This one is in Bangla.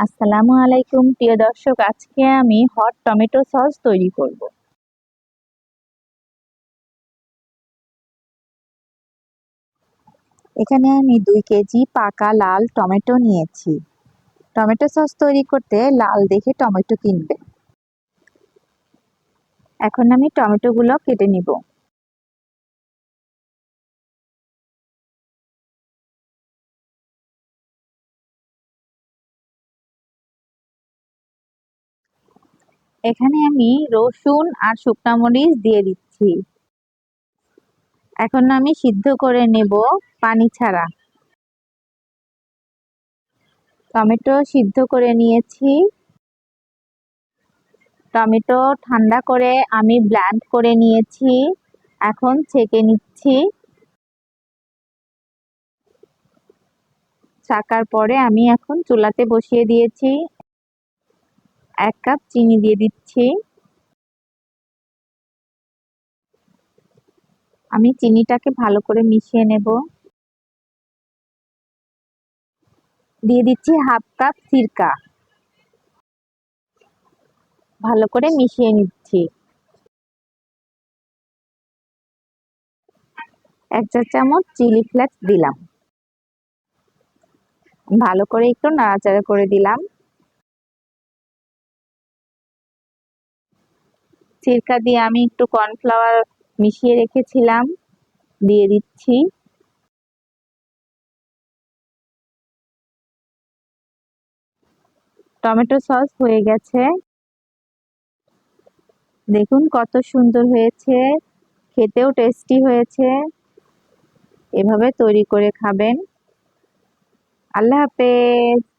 আসসালামু আলাইকুম, প্রিয় দর্শক, আজকে আমি হট টমেটো সস তৈরি করব। এখানে আমি দুই কেজি পাকা লাল টমেটো নিয়েছি। টমেটো সস তৈরি করতে লাল দেখে টমেটো কিনবে। এখন আমি টমেটোগুলো কেটে নিব। এখানে আমি রসুন আর শুকনা মরিচ দিয়ে দিচ্ছি। এখন আমি সিদ্ধ করে নেব পানি ছাড়া। টমেটো সিদ্ধ করে নিয়েছি। টমেটো ঠান্ডা করে আমি ব্ল্যান্ড করে নিয়েছি। এখন ছেঁকে নিচ্ছি। ছাকার পরে আমি এখন চুলাতে বসিয়ে দিয়েছি। এক কাপ চিনি দিয়ে দিচ্ছি। আমি চিনিটাকে ভালো করে মিশিয়ে নেব। দিয়ে দিচ্ছি হাফ কাপ সিরকা। ভালো করে মিশিয়ে নিচ্ছি। এক চা চামচ চিলি ফ্লেক্স দিলাম। ভালো করে একটু নাড়াচাড়া করে দিলাম। সিরকা দিয়ে আমি একটু কর্নফ্লাওয়ার মিশিয়ে রেখেছিলাম, দিয়ে দিচ্ছি। টমেটো সস হয়ে গেছে। দেখুন কত সুন্দর হয়েছে, খেতেও টেস্টি হয়েছে। এভাবে তৈরি করে খাবেন। আল্লাহ হাফেজ।